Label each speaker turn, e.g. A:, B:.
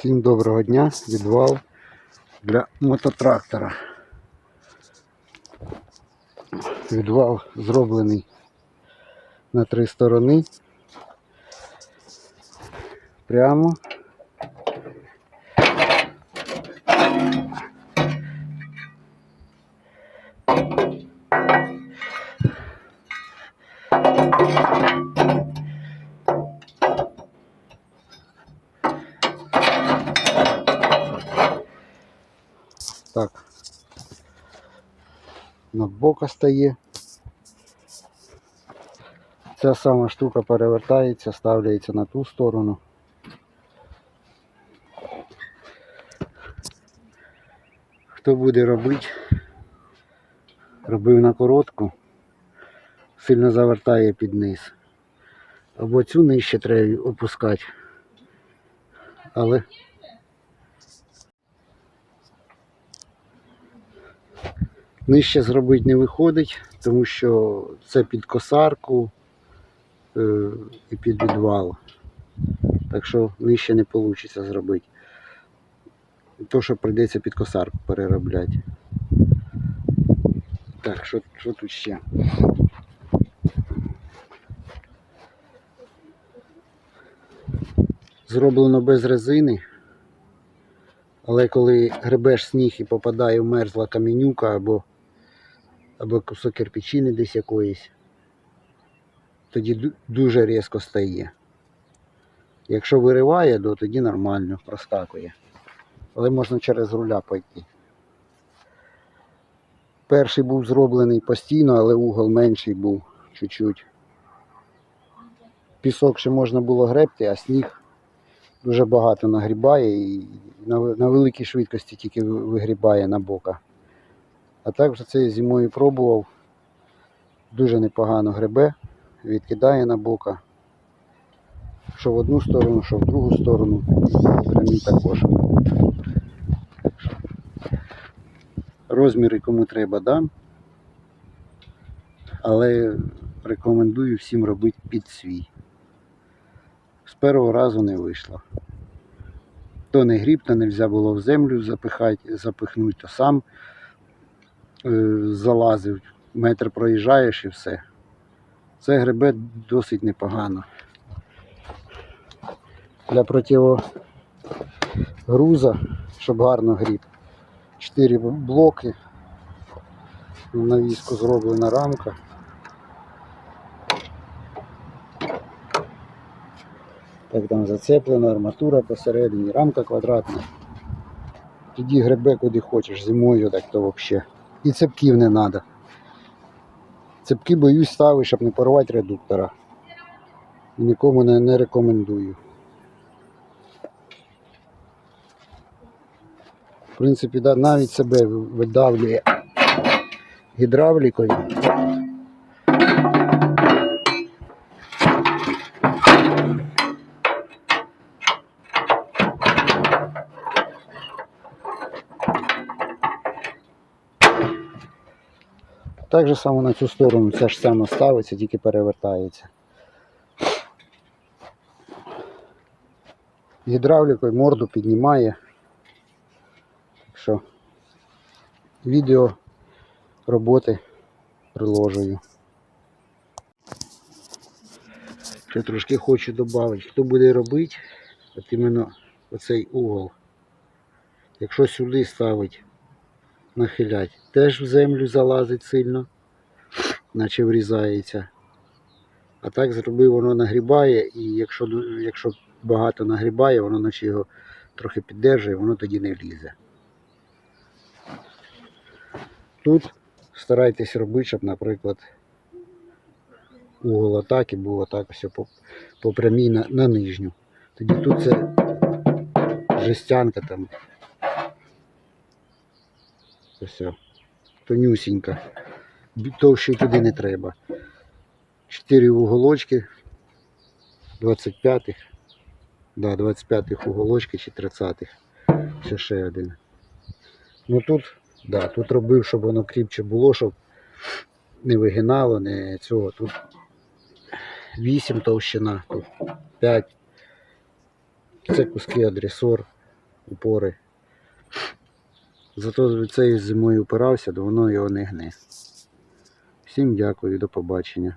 A: Всім доброго дня, відвал для мототрактора. Відвал зроблений на три сторони. Прямо. Так. Надбока стає. Ця сама штука перевертається, ставляється на ту сторону. Хто буде робити, робив на коротку, сильно завертає під низ. Або цю нижче треба опускати. Але Нижче зробити не виходить, тому що це під косарку е, і під відвал. Так що нижче не вийде зробити. То, що прийдеться під косарку переробляти. Так, що, що тут ще? Зроблено без резини. Але коли гребеш сніг і попадає в мерзла камінюка або або кусок кирпичини десь якоїсь, тоді дуже різко стає. Якщо вириває, то тоді нормально проскакує. Але можна через руля пойти. Перший був зроблений постійно, але угол менший був чуть-чуть. Пісок ще можна було гребти, а сніг дуже багато нагрібає і на, великій швидкості тільки вигрібає на бока. А так вже це я зимою пробував. Дуже непогано гребе, відкидає на бока. Що в одну сторону, що в другу сторону. Прямі також. Розміри кому треба дам. Але рекомендую всім робити під свій. З першого разу не вийшло. То не гріб, то не можна було в землю запихати, запихнути, то сам залазив, метр проїжджаєш і все. Це гребе досить непогано. Для противогруза, щоб гарно гріб. Чотири блоки. На візку зроблена рамка. Так там зацеплена арматура посередині, рамка квадратна. Тоді гребе куди хочеш, зимою так то взагалі. І цепків не треба. Цепки боюсь ставити, щоб не порвати редуктора. Нікому не, не рекомендую. В принципі, навіть себе видавлює гідравлікою. Так же само на цю сторону це ж саме ставиться, тільки перевертається. Гідравлікою морду піднімає. Так що відео роботи приложую. Ще трошки хочу додати. Хто буде робити, от іменно оцей угол. Якщо сюди ставить нахилять, теж в землю залазить сильно, наче врізається. А так зробив, воно нагрібає, і якщо, якщо багато нагрібає, воно наче його трохи піддержує, воно тоді не лізе. Тут старайтесь робити, щоб, наприклад, угол атаки був атак ось по, по прямій на, на нижню. Тоді тут це жестянка там. Ось. Тонюсінька. Бі- туди не треба. Чотири уголочки 25-х. Да, 25-х уголочки чи 30-х. Ще ще один. Ну тут, да, тут робив, щоб воно кріпче було, щоб не вигинало, не цього. Тут 8 товщина, тут 5. Це куски адресор. упори. Зато цей зимою упирався, то воно його не гне. Всім дякую, до побачення.